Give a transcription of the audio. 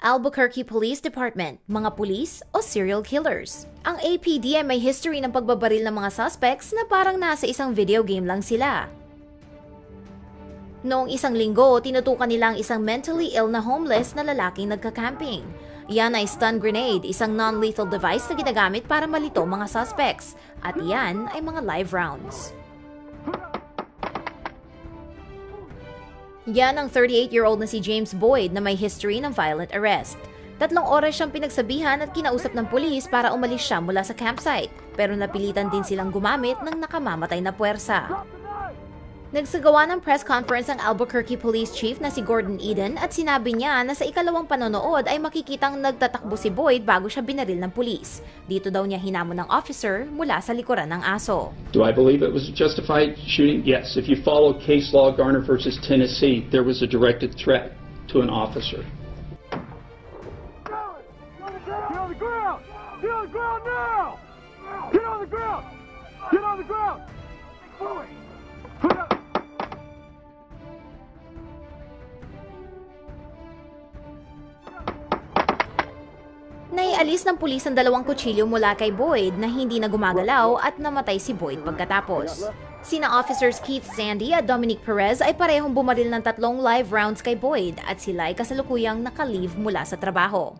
Albuquerque Police Department, mga pulis o serial killers. Ang APD ay may history ng pagbabaril ng mga suspects na parang nasa isang video game lang sila. Noong isang linggo, tinutukan nila ang isang mentally ill na homeless na lalaking nagka-camping. Yan ay stun grenade, isang non-lethal device na ginagamit para malito mga suspects. At yan ay mga live rounds. Yan ang 38-year-old na si James Boyd na may history ng violent arrest. Tatlong oras siyang pinagsabihan at kinausap ng pulis para umalis siya mula sa campsite, pero napilitan din silang gumamit ng nakamamatay na puwersa. Nagsagawa ng press conference ang Albuquerque Police Chief na si Gordon Eden at sinabi niya na sa ikalawang panonood ay makikitang nagtatakbo si Boyd bago siya binaril ng pulis. Dito daw niya hinamon ng officer mula sa likuran ng aso. Do I believe it was a justified shooting? Yes. If you follow case law Garner versus Tennessee, there was a directed threat to an officer. Get on the ground! Get on the ground now! Get on the ground! Get on the ground! Boy! Naialis ng pulis ang dalawang kutsilyo mula kay Boyd na hindi na gumagalaw at namatay si Boyd pagkatapos. Sina officers Keith Sandy at Dominic Perez ay parehong bumaril ng tatlong live rounds kay Boyd at sila ay kasalukuyang naka-leave mula sa trabaho.